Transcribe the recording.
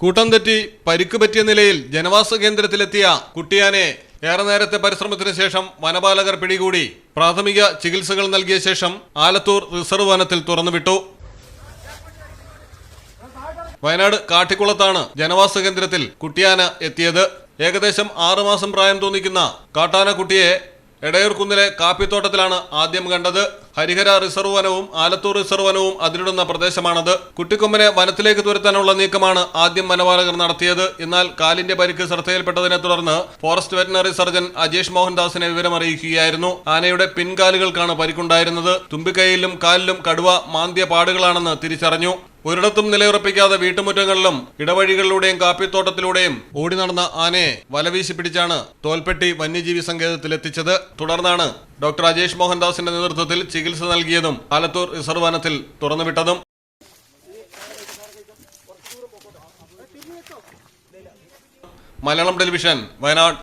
കൂട്ടം തെറ്റി പരിക്ക് പറ്റിയ നിലയിൽ ജനവാസ കേന്ദ്രത്തിലെത്തിയ കുട്ടിയാനെ ഏറെ നേരത്തെ പരിശ്രമത്തിന് ശേഷം വനപാലകർ പിടികൂടി. പ്രാഥമിക ചികിത്സകൾ നൽകിയ ശേഷം ആലത്തൂർ റിസർവ് വനത്തിൽ തുറന്നുവിട്ടു. വയനാട് കാട്ടിക്കുളത്താണ് ജനവാസ കേന്ദ്രത്തിൽ കുട്ടിയാന എത്തിയത്. ഏകദേശം ആറുമാസം പ്രായം തോന്നിക്കുന്ന കാട്ടാന കുട്ടിയെ എടയൂർ കുന്നിലെ കാപ്പിത്തോട്ടത്തിലാണ് ആദ്യം കണ്ടത്. ഹരിഹര റിസർവ് വനവും ആലത്തൂർ റിസർവ് വനവും അതിരിടുന്ന പ്രദേശമാണത്. കുട്ടിക്കൊമ്പനെ വനത്തിലേക്ക് തുരത്താനുള്ള നീക്കമാണ് ആദ്യം വനപാലകർ നടത്തിയത്. എന്നാൽ കാലിന്റെ പരിക്ക് ശ്രദ്ധയിൽപ്പെട്ടതിനെ തുടർന്ന് ഫോറസ്റ്റ് വെറ്റിനറി സർജൻ അജേഷ് മോഹൻദാസിനെ വിവരമറിയിക്കുകയായിരുന്നു. ആനയുടെ പിൻകാലുകൾക്കാണ് പരിക്കുണ്ടായിരുന്നത്. തുമ്പിക്കൈയിലും കാലിലും കടുവ മാന്തിയ പാടുകളാണെന്ന് തിരിച്ചറിഞ്ഞു. ഒരിടത്തും നിലയുറപ്പിക്കാതെ വീട്ടുമുറ്റങ്ങളിലും ഇടവഴികളിലൂടെയും കാപ്പിത്തോട്ടത്തിലൂടെയും ഓടി നടന്ന ആനയെ വലവീശി പിടിച്ചാണ് തോൽപ്പെട്ടി വന്യജീവി സങ്കേതത്തിൽ എത്തിച്ചത് തുടർന്നാണ് ഡോക്ടർ അജേഷ് മോഹൻദാസിന്റെ നേതൃത്വത്തിൽ ചികിത്സ നൽകിയതും ആലത്തൂർ റിസർവ് വനത്തിൽ തുറന്നുവിട്ടതും. മലയാളം ടെലിവിഷൻ വയനാട്